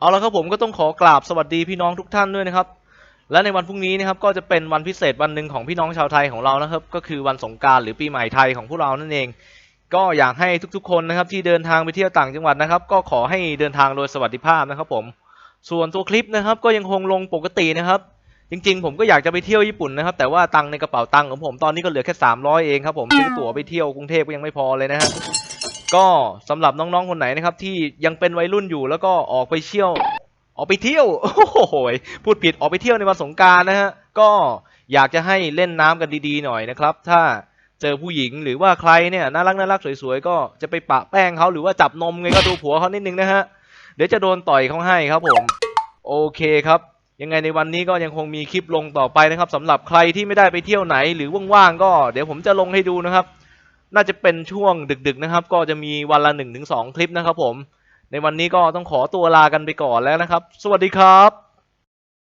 เอาละครับผมก็ต้องขอกราบสวัสดีพี่น้องทุกท่านด้วยนะครับ และในวันพรุ่งนี้นะครับก็จะเป็นวันพิเศษวันหนึ่งของพี่น้องชาวไทยของเรานะครับ ก็คือวันสงกรารหรือปีใหม่ไทยของพวกเรานั่นเอง ก็อยากให้ทุกๆ คนนะครับที่เดินทางไปเที่ยวต่างจังหวัดนะครับ ก็ขอให้เดินทางโดยสวัสดิภาพนะครับผม ส่วนตัวคลิปนะครับก็ยังคงลงปกตินะครับ จริงๆ ผมก็อยากจะไปเที่ยวญี่ปุ่นนะครับ แต่ว่าตังในกระเป๋าตังของผมตอนนี้ก็เหลือแค่300เองครับผมซื้อตั๋วไปเที่ยวกรุงเทพก็ยังไม่พอเลยนะฮะ ก็สำหรับน้องๆคนไหนนะครับ ที่ยังเป็นวัยรุ่นอยู่แล้วก็ออกไปเที่ยว ออกไปเที่ยว โอ้โหพูดผิดออกไปเที่ยวในวันสงการนะฮะก็อยากจะให้เล่นน้ำกันดีๆหน่อยนะครับ ถ้าเจอผู้หญิงหรือว่าใครเนี่ยน่ารักน่ารักสวยๆ ก็จะไปปะแป้งเขาหรือว่าจับนมไงก็ดูผัวเขานิดนึงนะฮะ เดี๋ยวจะโดนต่อยเขาให้ครับผม โอเคครับ ยังไงในวันนี้ก็ยังคงมีคลิปลงต่อไปนะครับสำหรับใครที่ไม่ได้ไปเที่ยวไหนหรือว่างๆก็เดี๋ยวผมจะลงให้ดูนะครับ น่าจะเป็นช่วงดึกๆนะครับ ก็จะมีวันละ1นถึงสคลิปนะครับผม ในวันนี้ก็ต้องขอตัวลากันไปก่อนแล้วนะครับ สวัสดีครับ